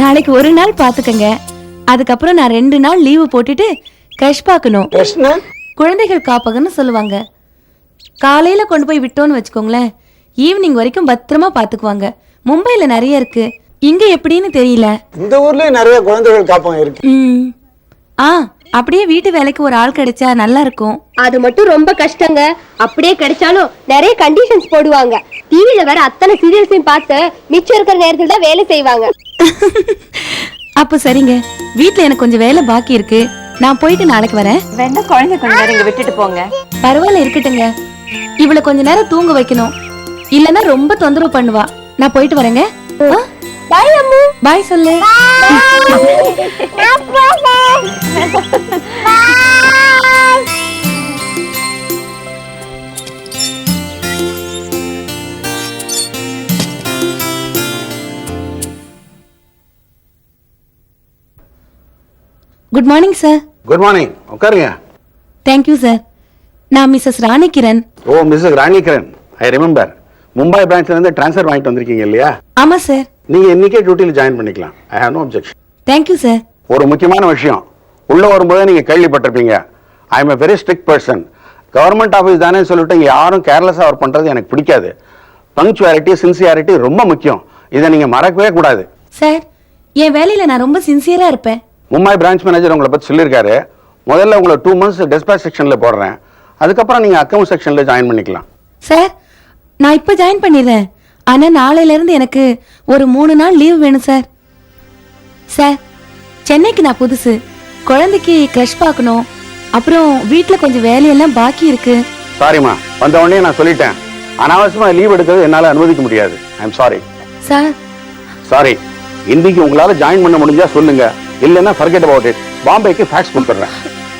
நாளைக்கு ஒரு நாள் பாத்துக்கங்க அதுக்கப்புறம் நான் ரெண்டு நாள் லீவு போட்டுட்டு கஷ் பார்க்கணும். கிருஷ்ணா குழந்தைகள் காப்பகம்னு சொல்லுவாங்க. காலையில கொண்டு போய் விட்டோன்னு வச்சுக்கோங்களேன். ஈவினிங் வரைக்கும் பத்திரமா பாத்துக்குவாங்க. மும்பைல நிறைய இருக்கு. இங்க எப்படின்னு தெரியல. இந்த ஊர்லயே நிறைய குழந்தைகள் காப்பகம் இருக்கு. ம். ஆ அப்படியே வீட்டு வேலைக்கு ஒரு ஆள் கிடைச்சா நல்லா இருக்கும். அது மட்டும் ரொம்ப கஷ்டங்க. அப்படியே கிடைச்சாலும் நிறைய கண்டிஷன்ஸ் போடுவாங்க. டிவில வேற அத்தனை சீரியல்ஸையும் பார்த்து மிச்சம் இருக்கிற நேரத்துல தான் வேலை செய்வாங்க. அப்ப சரிங்க. வீட்ல எனக்கு கொஞ்சம் வேலை பாக்கி இருக்கு. நான் போயிட்டு நாளைக்கு வரேன். வேணா குழந்தை கொஞ்ச நேரம் இங்க விட்டுட்டு போங்க. பரவாயில்ல இருக்கட்டுங்க. இவளை கொஞ்ச நேரம் தூங்க வைக்கணும். இல்லனா ரொம்ப தொந்தரவு பண்ணுவா. நான் போயிட்டு வரேங்க. பாய் அம்மு. பாய் சொல்லு. Good morning sir good morning உட்காருங்க. தேங்க்யூ சார் நான் Mrs Rani Kiran oh Mrs Ranikaran I remember Mumbai பிரான்ச்ல இருந்து ட்ரான்ஸ்ஃபர் வாங்கிட்டு வந்திருக்கீங்க இல்லையா? ஆமா சார் நீங்க இன்னைக்கே டியூட்டியில் ஜாயின் பண்ணிக்கலாம். I have no objection thank you sir ஒரு முக்கியமான விஷயம். உள்ள வரும்போது நீங்க கேள்விப்பட்டிருப்பீங்க. I am a very strict person government office தானே சொல்லிட்டு இங்க யாரும் கேர்லெஸ்ஸாக ஒர்க் பண்றது எனக்கு பிடிக்காது. பங்க்சுவாலிட்டி சின்சியாரிட்டி ரொம்ப முக்கியம். இதை நீங்க மறக்கவே கூடாது. சார் என் வேலையில நான் ரொம்ப சின்சியரா இருப்பேன். மும்பை பிரான்ச் மேனேஜர் உங்களை பத்தி சொல்லியிருக்காரு. முதல்ல உங்களை டூ மந்த்ஸ் டெஸ்பாச் செக்ஷன்ல போடுறேன். அதுக்கப்புறம் நீங்க அக்கவுண்ட் செக்ஷன்ல ஜாயின் பண்ணிக்கலாம். சார் நான் இப்ப ஜாயின் பண்ணிடுறேன். ஆனா நாளையில இருந்து எனக்கு ஒரு மூணு நாள் லீவ் வேணும் சார். சார் சென்னைக்கு நான் புதுசு. குழந்தைக்கு க்ரஷ் பார்க்கணும். அப்புறம் வீட்ல கொஞ்சம் வேலையெல்லாம் பாக்கி இருக்கு. சாரிம்மா வந்த உடனே நான் சொல்லிட்டேன். அனாவசியமா லீவ் எடுக்கிறது என்னால அனுமதிக்க முடியாது. I am sorry. Sir sorry இன்னைக்கு உங்களால ஜாயின் பண்ண முடிஞ்சா சொல்லுங்க. இல்லைன்னா ஃபர்கெட் அபவுட் இட் பாம்பேக்கு ஃபேக்ஸ் கொடுத்துட்றேன்.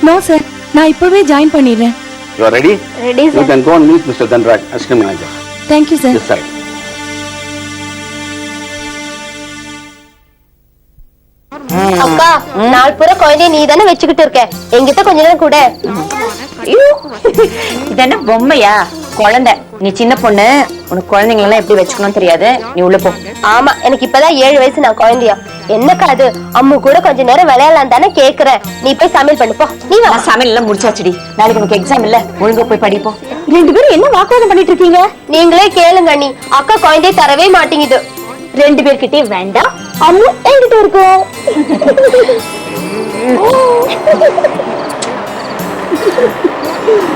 நோ சார் நான் இப்பவே ஜாயின் பண்ணிடுறேன். You are ready ready you can go and meet Mr Dhanraj assistant manager thank you sir this side அக்கா நாள் பூரா குழந்தைய நீ தானே வச்சுக்கிட்டு இருக்க. என்கிட்ட கொஞ்ச நேரம் கூட. இது என்ன பொம்மையா? குழந்தை. நீ சின்ன பொண்ணு உனக்கு குழந்தைங்கள எல்லாம் எப்படி வச்சுக்கணும் தெரியாது. நீ உள்ள போ. ஆமா எனக்கு இப்பதான் ஏழு வயசு நான் குழந்தையா. என்னக்கா அது? அம்மு கூட கொஞ்ச நேரம் விளையாடலாம் தானே கேக்குறேன் நீ போய் சமையல் பண்ணு போ. நீ வா. சமையல் எல்லாம் முடிச்சாச்சுடி. நாளைக்கு உனக்கு எக்ஸாம் இல்ல. ஒழுங்கா போய் படிப்போம் ரெண்டு பேரும் என்ன வாக்குவாதம் பண்ணிட்டு இருக்கீங்க? நீங்களே கேளுங்க நீ அக்கா குழந்தைய தரவே மாட்டேங்குது. ரெண்டு பேர்கிட்டயே வேண்டாம் அம்மு என்கிட்ட இருக்கும்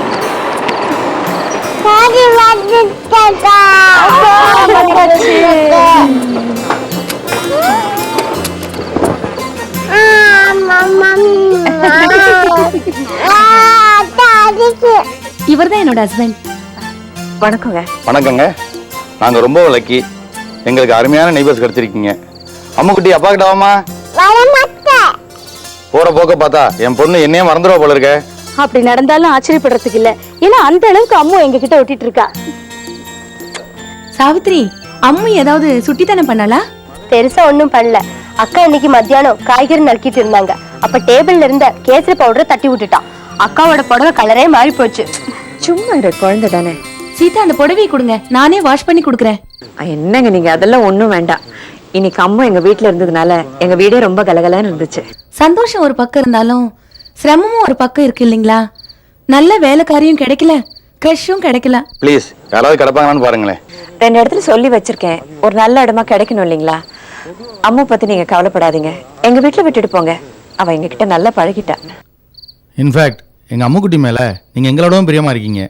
இவர்தான் என்னோட ஹஸ்பண்ட் வணக்கங்க. வணக்கங்க. நாங்க ரொம்ப லக்கி எங்களுக்கு அருமையான நெய்பர்ஸ் கிடைச்சிருக்கீங்க. அம்முக்குட்டி அப்பா கிட்ட வாமா போற போக்க பார்த்தா என் பொண்ணு என்னையே மறந்துடுவா போல இருக்க. அப்படி நடந்தாலும் ஆச்சரியப்படுறதுக்கு இல்ல. ஏன்னா அந்த அளவுக்கு அம்மு எங்க கிட்ட ஒட்டிட்டு இருக்கா சாவித்ரி அம்மு ஏதாவது சுட்டித்தனம் பண்ணாளா பெருசா ஒண்ணும் பண்ணல. அக்கா இன்னைக்கு மத்தியானம் காய்கறி நறுக்கிட்டு இருந்தாங்க. அப்ப டேபிள்ல இருந்த கேசரி பவுடரை தட்டி விட்டுட்டான் அக்காவோட புடவை கலரே மாறி போச்சு. சும்மா இரு குழந்தை தானே. சீதா அந்த புடவையை கொடுங்க. நானே வாஷ் பண்ணி கொடுக்குறேன். என்னங்க நீங்க? அதெல்லாம் ஒண்ணும் வேண்டாம். இன்னைக்கு அம்மா எங்க வீட்ல இருந்ததுனால எங்க வீடே ரொம்ப கலகலன்னு இருந்துச்சு. சந்தோஷம் ஒரு பக்கம் இருந்தாலும் சிரமமும் ஒரு பக்கம் இருக்கு இல்லைங்களா? நல்ல வேலைக்காரியும் கிடைக்கல. க்ரஷும் கிடைக்கல. ப்ளீஸ் யாராவது கிடப்பாங்களான்னு பாருங்களேன். ரெண்டு இடத்துல சொல்லி வச்சிருக்கேன். ஒரு நல்ல இடமா கிடைக்கணும் இல்லைங்களா? அம்மா பத்தி நீங்க கவலைப்படாதீங்க. எங்க வீட்ல விட்டுட்டு போங்க. அவ எங்க கிட்ட நல்லா பழகிட்டா. இன்ஃபேக்ட் எங்கள் அம்முக்குட்டி மேலே நீங்கள் எங்களோடவும் பிரியமாக இருக்கீங்க.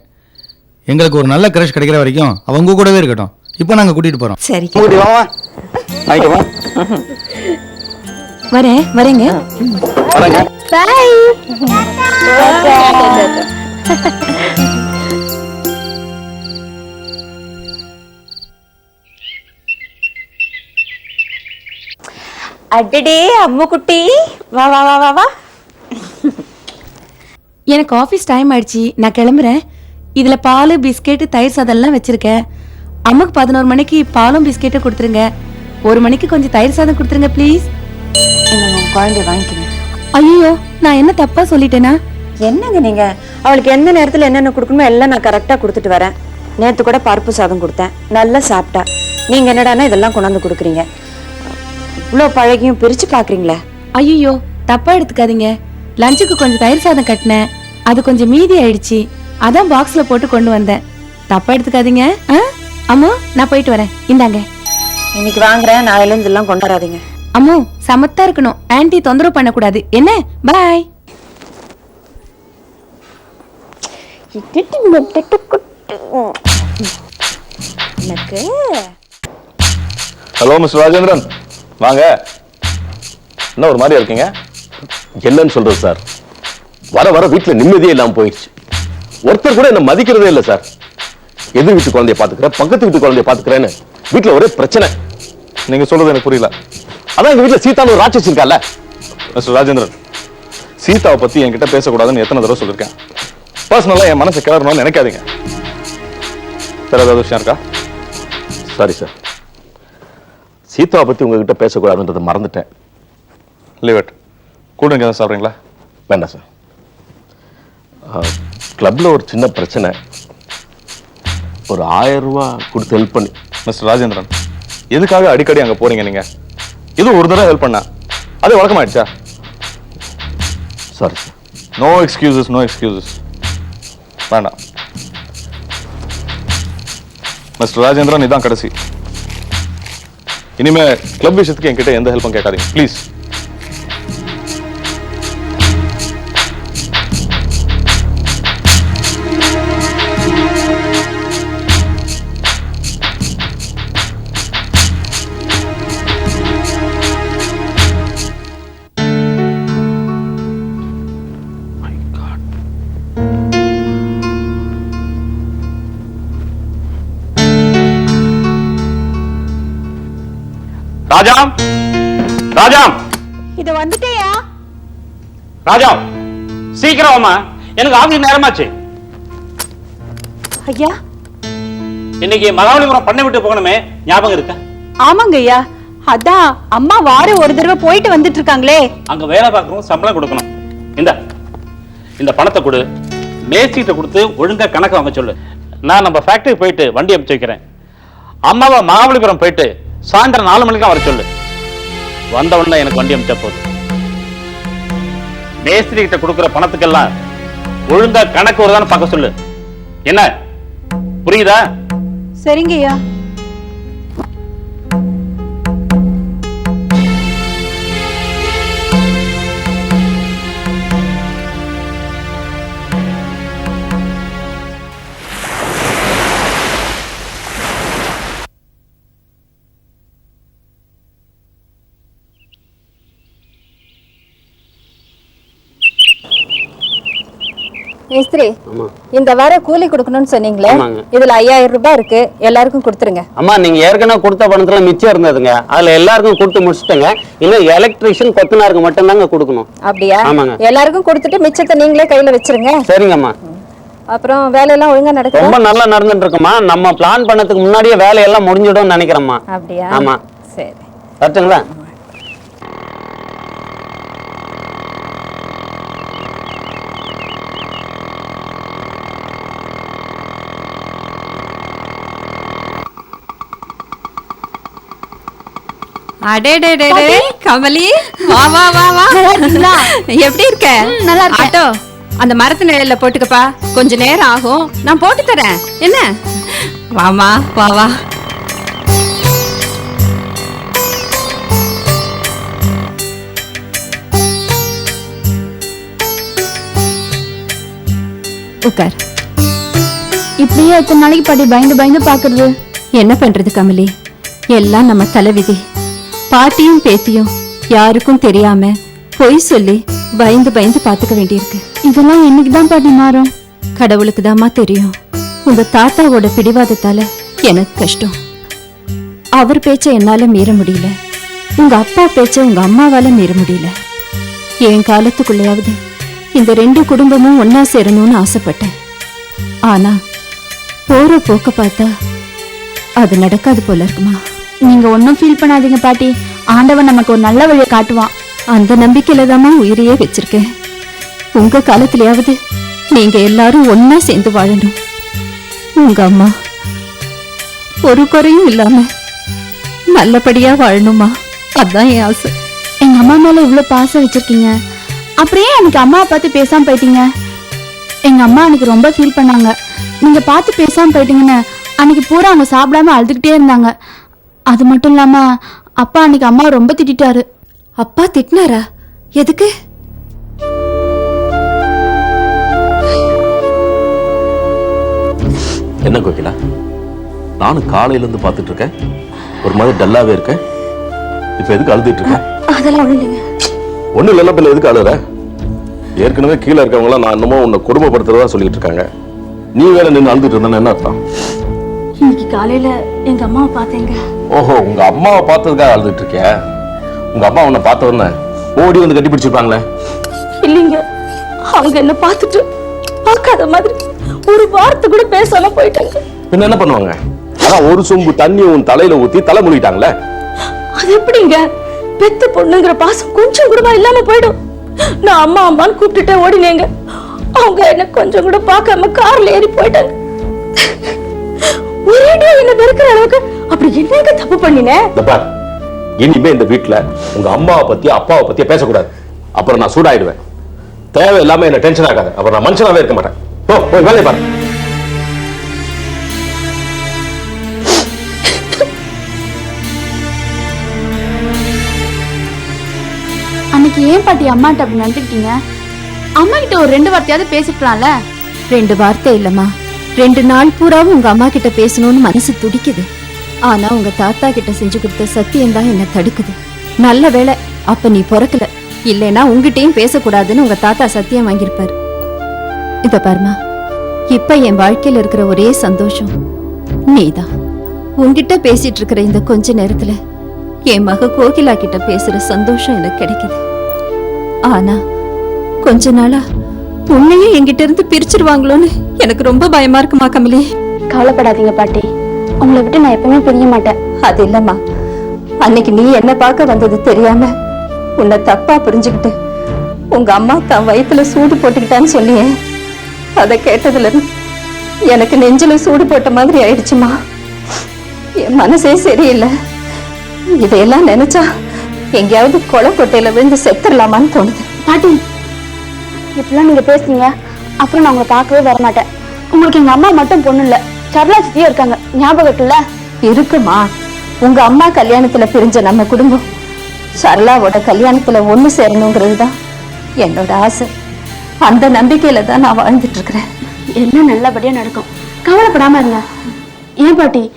எங்களுக்கு ஒரு நல்ல கிரஷ் கிடைக்கிற வரைக்கும் அவங்க கூடவே இருக்கட்டும். இப்போ நாங்கள் கூட்டிகிட்டு போகிறோம் சரி அம்முக்குட்டி வாமா வாங்கிக்கோமா வரேன் வரேங்க. வரேங்க. அடடே அம்மு குட்டி வா வா வா வா வா. எனக்கு ஆஃபீஸ் டைம் ஆயிடுச்சு. நான் கிளம்புறேன். இதுல பால் பிஸ்கெட் தயிர் சாதம் எல்லாம் வச்சிருக்கேன். அம்மாக்கு பதினோரு மணிக்கு பாலும் பிஸ்கெட்டும் கொடுத்துருங்க. ஒரு மணிக்கு கொஞ்சம் தயிர் சாதம் கொடுத்துருங்க ப்ளீஸ் உங்க குழந்தைய ஐயோ நான் என்ன தப்பா சொல்லிட்டேனா? என்னங்க நீங்க? அவளுக்கு எந்த நேரத்துல என்னென்ன கொடுக்கணுமோ எல்லாம் நான் கரெக்டா கொடுத்துட்டு வரேன். நேத்து கூட பருப்பு சாதம் கொடுத்தேன். நல்லா சாப்பிட்டா. நீங்க என்னடான்னா இதெல்லாம் கொண்டாந்து கொடுக்குறீங்க. இவ்வளோ பழகியும் பிரிச்சு பாக்குறீங்களே ஐயோ தப்பா எடுத்துக்காதீங்க. லஞ்சுக்கு கொஞ்சம் தயிர் சாதம் கட்டினேன். அது கொஞ்சம் மீதி ஆயிடுச்சு. அதான் பாக்ஸ்ல போட்டு கொண்டு வந்தேன். தப்பா எடுத்துக்காதீங்க ஆ? அம்மா நான் போயிட்டு வரேன். இந்தாங்க. இன்னைக்கு வாங்குறேன் நாளையில இருந்து எல்லாம் கொண்டாடாதீங்க. அம்மோ சமத்தா இருக்கணும். ஆன்ட்டி தொந்தரவு பண்ணக்கூடாது. என்ன? பாய் எனக்கு ஹலோ மிஸ்டர் ராஜேந்திரன் வாங்க. என்ன ஒரு மாதிரியா இருக்கீங்க? என்னன்னு சொல்றது சார் வர வர வீட்டுல நிம்மதியே இல்லாம போயிடுச்சு ஒருத்தர் கூட என்ன மதிக்கிறதே இல்ல சார் எதிர் வீட்டு குழந்தைய பாத்துக்கிறேன் பக்கத்து வீட்டு குழந்தைய பாத்துக்கிறேன்னு வீட்டுல ஒரே பிரச்சனை. நீங்க சொல்றது எனக்கு புரியல. அதான் எங்க வீட்டுல சீதான்னு ஒரு ராட்சஸ் இருக்கால மிஸ்டர் ராஜேந்திரன் சீதாவை பத்தி என்கிட்ட பேசக்கூடாதுன்னு எத்தனை தடவை சொல்லியிருக்கேன் பர்சனலா என் மனசை கிளறணும்னு நினைக்காதீங்க. வேற ஏதாவது விஷயம் இருக்கா? சாரி சார் சீதாவை பத்தி உங்ககிட்ட பேசக்கூடாதுன்றதை மறந்துட்டேன். லீவ் இட் கூட எதாவது சாப்பிட்றீங்களா? வேண்டாம் சார் கிளப்ல ஒரு சின்ன பிரச்சனை. ஒரு ஆயிரம் ரூபாய் கொடுத்து ஹெல்ப் பண்ணி. மிஸ்டர் ராஜேந்திரன் எதுக்காக அடிக்கடி அங்க போறீங்க நீங்க? இது ஒரு தடவை ஹெல்ப் பண்ண அது வழக்கமாயிடுச்சா sorry sir no excuses no excuses வேண்டாம். மிஸ்டர் ராஜேந்திரன் இதான் கடைசி. இனிமே கிளப் விஷயத்துக்கு என்கிட்ட எந்த ஹெல்ப்பும் கேட்காதீங்க. ப்ளீஸ் ராஜா ராஜா இது வந்துட்டேயா? ராஜா சீக்கிரம் வாமா எனக்கு ஆபீஸ் நேரமாச்சு. ஐயா. இன்னைக்கு மகாபலிபுரம் பண்ணை விட்டு போகணுமே ஞாபகம் இருக்கா? ஆமாங்க ஐயா. அதான் அம்மா வாரம் ஒரு தடவை போயிட்டு வந்துட்டு இருக்காங்களே அங்க வேலை பார்க்கறவங்க சம்பளம் கொடுக்கணும். இந்த இந்த பணத்தை கொடு. மேஸ்திரிட்ட கொடுத்து ஒழுங்கா கணக்கு வாங்க சொல்லு. நான் நம்ம ஃபேக்டரி போயிட்டு வண்டி அனுப்பிச்சு வைக்கிறேன். அம்மாவை மகாபலிபுரம் போயிட்டு சாயந்தரம் நாலு மணிக்கு வர சொல்லு. வந்த உடனே எனக்கு வண்டி அமைச்சா போதும் மேஸ்திரி கிட்ட கொடுக்குற பணத்துக்கெல்லாம் ஒழுங்கா கணக்கு வருதான்னு பார்க்க சொல்லு. என்ன? புரியுதா? சரிங்கய்யா. மேஸ்திரி இந்த வாரம் கூலி கொடுக்கணும்னு சொன்னீங்களே இதுல ஐயாயிரம் ரூபாய் இருக்கு எல்லாருக்கும் கொடுத்துருங்க. அம்மா நீங்க ஏற்கனவே கொடுத்த பணத்துல மிச்சம் இருந்ததுங்க. அதுல எல்லாருக்கும் கொடுத்து முடிச்சிட்டங்க. இன்னும் எலக்ட்ரிஷியன் கொத்தனாருக்கு மட்டும்தாங்க கொடுக்கணும். அப்படியா? ஆமாங்க. எல்லாருக்கும் கொடுத்துட்டு மிச்சத்தை நீங்களே கையில வச்சிருங்க. சரிங்கம்மா. அப்புறம் வேலையெல்லாம் ஒழுங்கா நடக்குதா? ரொம்ப நல்லா நடந்துட்டு இருக்குமா நம்ம பிளான் பண்ணதுக்கு முன்னாடியே வேலையெல்லாம் முடிஞ்சிடும்னு நினைக்கிறேம்மா. அப்படியா? ஆமா. சரி. கரெக்டுங்களா அடேடேடே கமலி. வா வா வா வா. எப்படி இருக்க? நல்லா இருக்க ஆட்டோ. அந்த மரத்து நிழல்ல போட்டுக்கப்பா. கொஞ்ச நேரம் ஆகும். நான் போட்டு தரேன். என்ன? வாமா வா வா உட்கார் இப்படியே எத்தனை நாளைக்கு பாட்டி பயந்து பயந்து பாக்குறது என்ன பண்றது கமலி? எல்லாம் நம்ம தலைவிதி. பாட்டியும் பேத்தியும் யாருக்கும் தெரியாம பொய் சொல்லி பயந்து பயந்து பாத்துக்க வேண்டியிருக்கு. இதெல்லாம் என்னைக்கு தான் பாட்டி மாறும்? கடவுளுக்கு தாமா தெரியும். உங்க தாத்தாவோட பிடிவாதத்தால எனக்கு கஷ்டம். அவர் பேச்ச என்னால மீற முடியல. உங்க அப்பா பேச்ச உங்க அம்மாவால மீற முடியல. என் காலத்துக்குள்ளேயாவது இந்த ரெண்டு குடும்பமும் ஒன்னா சேரணும்னு ஆசைப்பட்டேன். ஆனா போற போக்க பார்த்தா அது நடக்காது போல இருக்குமா? நீங்க ஒன்றும் ஃபீல் பண்ணாதீங்க பாட்டி. ஆண்டவன் நமக்கு ஒரு நல்ல வழியை காட்டுவான். அந்த நம்பிக்கையில தாம்மா உயிரையே வச்சிருக்கேன். உங்க காலத்திலயாவது நீங்க எல்லாரும் ஒன்னா சேர்ந்து வாழணும். உங்க அம்மா ஒரு குறையும் இல்லாம நல்லபடியா வாழணுமா? அதான் என் ஆசை. எங்க அம்மா மேல இவ்வளவு பாசம் வச்சிருக்கீங்க. அப்படியே எனக்கு அம்மாவை பார்த்து பேசாம போயிட்டீங்க? எங்க அம்மா அன்னைக்கு ரொம்ப ஃபீல் பண்ணாங்க. நீங்க பார்த்து பேசாம போயிட்டீங்கன்னு அன்னைக்கு பூரா அவங்க சாப்பிடாம அழுதுகிட்டே இருந்தாங்க. அது மட்டும் இல்லாம அப்பா அன்னைக்கு அம்மாவை ரொம்ப திட்டிட்டாரு. அப்பா திட்டினாரா? எதுக்கு? என்ன கோகிலா? நானும் காலையில இருந்து பார்த்துட்டு இருக்கேன் ஒரு மாதிரி டல்லாவே இருக்கேன். இப்ப எதுக்கு அழுதுட்டு இருக்க அதெல்லாம் ஒண்ணு இல்லைங்க. ஒண்ணு இல்லைன்னா பின்ன எதுக்கு அழுற? ஏற்கனவே கீழே இருக்கவங்க நான் என்னமோ உன்னை கொடுமைப்படுத்துறதா சொல்லிட்டு இருக்காங்க நீ வேற நின்று அழுதுட்டு இருந்தா என்ன அர்த்தம்? காலையில எங்க அம்மாவை பார்த்தேங்க. ஓஹோ உங்க அம்மாவை பார்த்ததுக்காக அழுதுட்டு இருக்கியா? உங்க அம்மா உன்னை பார்த்த உடனே ஓடி வந்து கட்டி பிடிச்சிருப்பாங்களே? இல்லைங்க. அவங்க என்ன பார்த்துட்டு பார்க்காத மாதிரி ஒரு வார்த்தை கூட பேசாம போயிட்டாங்க. பின்ன என்ன பண்ணுவாங்க? அதான் ஒரு சொம்பு தண்ணி உன் தலையில ஊத்தி தலை மூடிட்டாங்களே அது எப்படிங்க? பெத்த பொண்ணுங்கிற பாசம் கொஞ்சம் கூடவா இல்லாம போயிடும். நான் அம்மா அம்மான்னு கூப்பிட்டுட்டே ஓடினேங்க. அவங்க என்ன கொஞ்சம் கூட பார்க்காம கார்ல ஏறி போயிட்டாங்க. ஒரேடியா என்ன வெறுக்கிற அளவுக்கு? அப்படி என்னங்க தப்பு பண்ணினேன் இந்த பார் இனிமே இந்த வீட்ல உங்க அம்மாவை பத்தி அப்பாவை பத்தி பேசக்கூடாது. அப்புறம் நான் சூடாயிடுவேன். தேவை இல்லாம என்ன டென்ஷன் ஆகாது. அப்புறம் நான் மனுஷனாவே இருக்க மாட்டேன். போ போய் வேலையை பாரு. அன்னைக்கு ஏன் பாட்டி அம்மாட்ட அப்படி நடந்துக்கிட்டீங்க? அம்மா கிட்ட ஒரு ரெண்டு வார்த்தையாவது பேசிக்கலாம்ல ரெண்டு வார்த்தை இல்லம்மா. ரெண்டு நாள் பூராவும் உங்க அம்மா கிட்ட பேசணும்னு மனசு துடிக்குது. ஆனா உங்க தாத்தா கிட்ட செஞ்சு கொடுத்த சத்தியம் தான் என்ன தடுக்குது. நல்ல வேளை அப்ப நீ பிறக்கல. இல்லைன்னா உங்ககிட்டயும் பேசக்கூடாதுன்னு உங்க தாத்தா சத்தியம் வாங்கியிருப்பாரு. இத பாருமா இப்ப என் வாழ்க்கையில இருக்கிற ஒரே சந்தோஷம் நீதான். உங்ககிட்ட பேசிட்டு இருக்கிற இந்த கொஞ்ச நேரத்துல என் மக கோகிலா கிட்ட பேசுற சந்தோஷம் எனக்கு கிடைக்குது. ஆனா கொஞ்ச நாளா உன்னையும் என்கிட்ட இருந்து பிரிச்சிருவாங்களோன்னு எனக்கு ரொம்ப பயமா இருக்குமா கமலி? கவலைப்படாதீங்க பாட்டி. உங்களை விட்டு நான் எப்பவுமே பிரிய மாட்டேன். அது இல்லம்மா. அன்னைக்கு நீ என்ன பார்க்க வந்தது தெரியாம உன்னை தப்பா புரிஞ்சுக்கிட்டு உங்க அம்மா தன் வயித்துல சூடு போட்டுக்கிட்டான்னு சொன்னியே. அதை கேட்டதுல இருந்து எனக்கு நெஞ்சில சூடு போட்ட மாதிரி ஆயிடுச்சுமா. என் மனசே சரியில்லை. இதையெல்லாம் நினைச்சா எங்கேயாவது குளம் கொட்டையில விழுந்து செத்துடலாமான்னு தோணுது. பாட்டி இப்படிலாம் நீங்க பேசுனீங்க அப்புறம் நான் உங்களை பார்க்கவே வர மாட்டேன் உங்களுக்கு எங்க அம்மா மட்டும் பொண்ணு இல்ல. சரளா சித்தியும் இருக்காங்க. ஞாபகம் இருக்குல்ல? இருக்குமா. உங்க அம்மா கல்யாணத்துல பிரிஞ்ச நம்ம குடும்பம். சரளாவோட கல்யாணத்துல ஒண்ணு சேரணுங்கிறது தான் என்னோட ஆசை. அந்த நம்பிக்கையில தான் நான் வாழ்ந்துட்டு இருக்கிறேன். எல்லாம் நல்லபடியா நடக்கும். கவலைப்படாம இருங்க. ஏன் பாட்டி?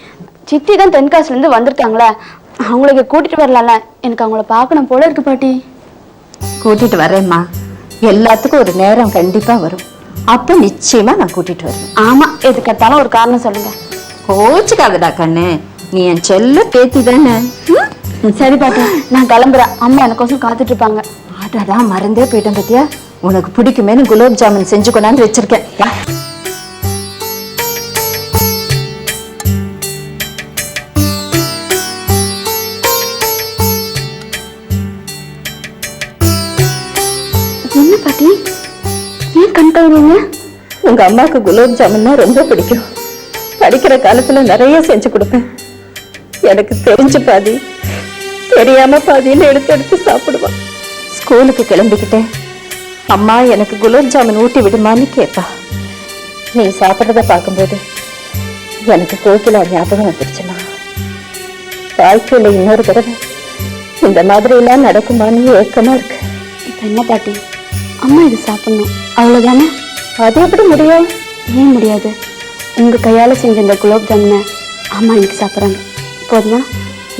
சித்தி தான் தென்காசில இருந்து வந்திருக்காங்களே. அவங்களுக்கு கூட்டிட்டு வரலாம்ல. எனக்கு அவங்கள பார்க்கணும் போல இருக்கு பாட்டி. கூட்டிட்டு வரேம்மா. எல்லாத்துக்கும் ஒரு நேரம் கண்டிப்பா வரும். அப்ப நிச்சயமா நான் கூட்டிட்டு வருவேன். ஆமா எதுக்கெடுத்தாலும் ஒரு காரணம் சொல்லுங்க. கோச்சுக்காதடா கண்ணு. நீ என் செல்ல பேத்தி தானே. சரி பாட்டி நான் கிளம்புறேன். அம்மா எனக்கோசம் காத்துட்டு இருப்பாங்க அடடா மறந்தே போயிட்டேன் பத்தியா? உனக்கு பிடிக்குமேனு குலோப் ஜாமுன் செஞ்சு கொண்டாந்து வச்சிருக்கேன். பாட்டி ஏன் கண் உங்க அம்மாக்கு குலோப் ஜாமுன்னா ரொம்ப பிடிக்கும். படிக்கிற காலத்துல நிறைய செஞ்சு கொடுப்பேன். எனக்கு தெரிஞ்ச பாதி தெரியாம பாதின்னு எடுத்து எடுத்து சாப்பிடுவான். ஸ்கூலுக்கு கிளம்பிக்கிட்டேன் அம்மா எனக்கு குலோப் ஜாமுன் ஊட்டி விடுமான்னு கேட்பா நீ சாப்பிட்றத பார்க்கும்போது எனக்கு கோகிலா ஞாபகம் வந்துருச்சுமா வாழ்க்கையில இன்னொரு தடவை இந்த மாதிரி எல்லாம் நடக்குமான்னு ஏக்கமா இருக்கு. இப்ப என்ன பாட்டி? அம்மா இது சாப்பிடணும். அவ்வளோதானே அது எப்படி முடியும்? ஏன் முடியாது? உங்கள் கையால் செஞ்ச இந்த குலோப் ஜாமுனை அம்மா இன்னைக்கு சாப்பிட்றாங்க. போதுமா?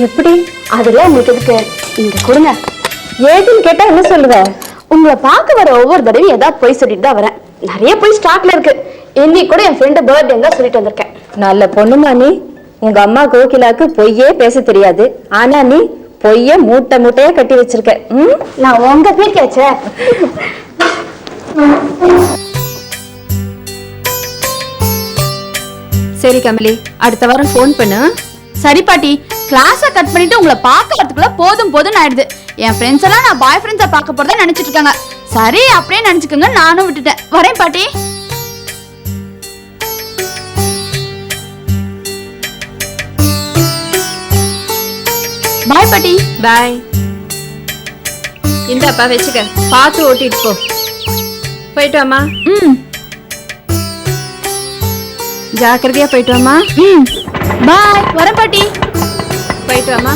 எப்படி? அதெல்லாம் உங்களுக்கு எதுக்கு? இங்கே கொடுங்க. ஏதுன்னு கேட்டால் என்ன சொல்லுவ? உங்களை பார்க்க வர ஒவ்வொரு தடவையும் ஏதாவது போய் சொல்லிட்டு தான் வரேன். நிறைய போய் ஸ்டாக்ல இருக்கு. இன்னைக்கு கூட என் ஃப்ரெண்டு பர்த்டே தான் சொல்லிட்டு வந்திருக்கேன். நல்ல பொண்ணுமா நீ? உங்க அம்மா கோகிலாக்கு பொய்யே பேச தெரியாது. ஆனா நீ பொய்ய மூட்டை மூட்டையா கட்டி வச்சிருக்க ம்? நான் உங்க பேச்சாச்சே சரி கமலி அடுத்த வாரம் ஃபோன் பண்ணு. சரி பாட்டி கிளாஸ கட் பண்ணிட்டு உங்களை பார்க்க வரதுக்குள்ள போதும் போதும் ஆயிடுது. என் ஃப்ரெண்ட்ஸ் எல்லாம் நான் பாய் ஃப்ரெண்ட்ஸை பார்க்க போறதா நினைச்சிட்டு இருக்காங்க. சரி அப்படியே நினைச்சுக்கோங்க நானும் விட்டுட்டேன். வரேன் பாட்டி. பாய் பாட்டி பாய் இந்தாப்பா வச்சுக்க. பார்த்து ஓட்டிட்டு போ. போயிட்டு வாமா ம். ஜாக்கிரதையா போயிட்டு வாமா ம். பாய் வரேன் பாட்டி. போயிட்டு வாமா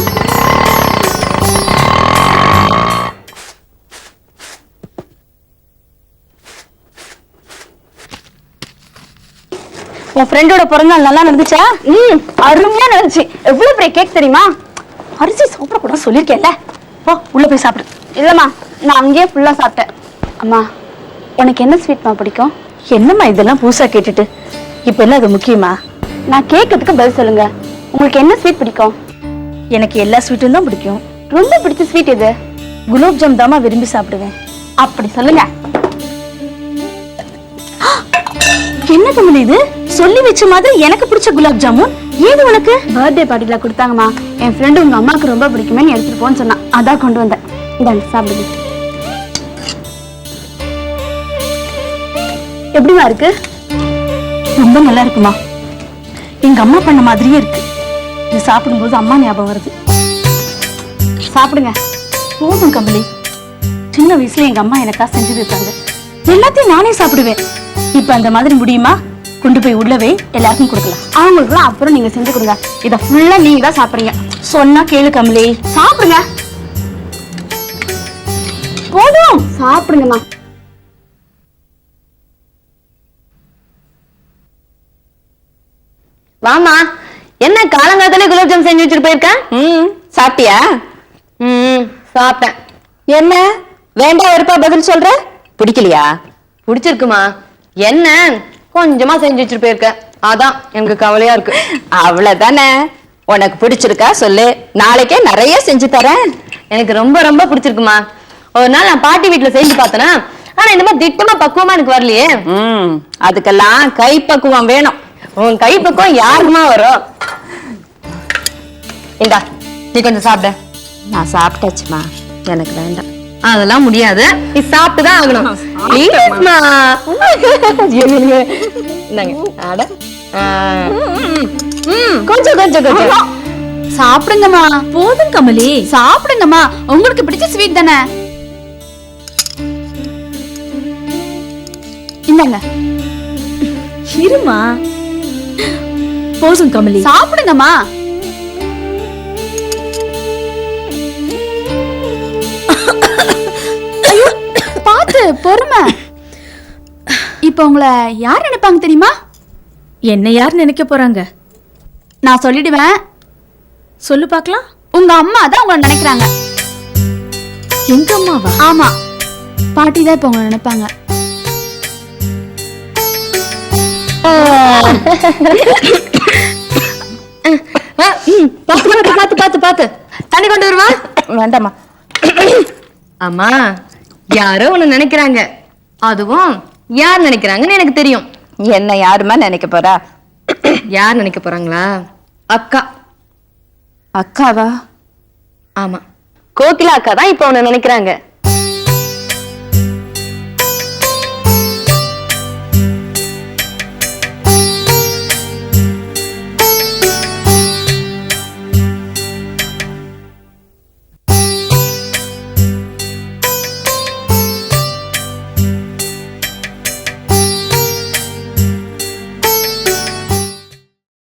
உன் ஃப்ரெண்டோட பிறந்தநாள் நல்லா நடந்துச்சா? ம். அருமையா நடந்துச்சு. எவ்வளவு பெரிய கேக் தெரியுமா? அரிசி சாப்பிடக்கூடாது சொல்லியிருக்கேன்ல. போ உள்ள போய் சாப்பிடு. இல்லம்மா நான் அங்கேயே ஃபுல்லா சாப்பிட்டேன். அம்மா உனக்கு என்ன ஸ்வீட்மா பிடிக்கும்? என்னம்மா இதெல்லாம் புதுசா கேட்டுட்டு? இப்போ என்ன அது முக்கியமா? நான் கேட்கறதுக்கு பதில் சொல்லுங்க. உங்களுக்கு என்ன ஸ்வீட் பிடிக்கும்? எனக்கு எல்லா ஸ்வீட்டும் தான் பிடிக்கும். ரொம்ப பிடிச்ச ஸ்வீட் எது? குலோப் ஜாம் தாமா விரும்பி சாப்பிடுவேன். அப்படி சொல்லுங்க. என்ன தமிழ் இது? சொல்லி வச்ச மாதிரி எனக்கு பிடிச்ச குலாப் ஜாமுன். ஏது உனக்கு? பர்த்டே பார்ட்டில கொடுத்தாங்கம்மா. என் ஃப்ரெண்டு உங்க அம்மாவுக்கு ரொம்ப பிடிக்குமே எடுத்துட்டு போன்னு சொன்னா அதான் கொண்டு வந்தேன். இந்தாங்க சாப்பிடுங்க எப்படிமா இருக்கு? ரொம்ப நல்லா இருக்குமா? எங்க அம்மா பண்ண மாதிரியே இருக்கு. இது சாப்பிடும்போது அம்மா ஞாபகம் வருது. சாப்பிடுங்க. போதும் கம்பளி சின்ன வயசுல எங்க அம்மா எனக்கா செஞ்சு வைப்பாங்க எல்லாத்தையும் நானே சாப்பிடுவேன். இப்ப அந்த மாதிரி முடியுமா? கொண்டு போய் உள்ளவே எல்லாருக்கும் கொடுக்கலாம். அவங்களுக்குலாம் அப்புறம் நீங்க செஞ்சு கொடுங்க. இத ஃபுல்லா நீங்க தான் சாப்பிடுறீங்க. சொன்னா கேளு கமலி. சாப்பிடுங்க. போதும். சாப்பிடுங்கம்மா. வாமா என்ன காலங்காலத்துல குலோப் ஜாம் செஞ்சு வச்சுட்டு போயிருக்க? ம். சாப்பிட்டியா? ம் சாப்பிட்டேன். என்ன? வேண்டாம் வெறுப்பா பதில் சொல்ற? பிடிக்கலையா? பிடிச்சிருக்குமா? என்ன? கொஞ்சமா செஞ்சு வச்சுட்டு போயிருக்க அதான் எனக்கு கவலையா இருக்கு. அவ்வளவுதானே? உனக்கு பிடிச்சிருக்கா சொல்லு. நாளைக்கே நிறைய செஞ்சு தரேன். எனக்கு ரொம்ப ரொம்ப பிடிச்சிருக்குமா. ஒரு நாள் நான் பாட்டி வீட்டுல செஞ்சு பார்த்தேனா ஆனா இந்த மாதிரி திட்டமா பக்குவமா எனக்கு வரலையே. ம் அதுக்கெல்லாம் கை பக்குவம் வேணும். உன் கை பக்குவம் யாருக்குமா வரும்? இந்தா நீ கொஞ்சம் சாப்பிட. நான் சாப்பிட்டாச்சுமா. எனக்கு வேண்டாம். அதெல்லாம் முடியாது. நீ சாப்பிட்டு தான் ஆகணும் Pleaseமா. இந்தாங்க. அட. கொஞ்சம் கொஞ்சம் கொஞ்சம். சாப்பிடுங்கம்மா. போதும் கமலி. சாப்பிடுங்கம்மா. உங்களுக்கு பிடிச்ச ஸ்வீட் தானே? இந்தாங்க. இருமா. போதும் கமலி. சாப்பிடுங்கம்மா. பொறுமை. இப்ப உங்களை யார் நினைப்பாங்க தெரியுமா? என்ன யார் நினைக்க போறாங்க? நான் சொல்லிடுவேன். சொல்லு பார்க்கலாம். உங்க அம்மா தான் உங்களை நினைக்கிறாங்க. எங்க அம்மாவா? ஆமா. பாட்டி தான் இப்ப உங்களை நினைப்பாங்க. பாத்து பாத்து பாத்து பாத்து தண்ணி கொண்டு வருவா வேண்டாமா அம்மா. யாரோ ஒண்ணு நினைக்கிறாங்க. அதுவும் யார் நினைக்கிறாங்கன்னு எனக்கு தெரியும். என்ன யாருமா நினைக்க போறா? யார் நினைக்க போறாங்களா? அக்கா. அக்காவா? ஆமா. கோகிலா அக்கா தான் இப்ப உன்னை நினைக்கிறாங்க.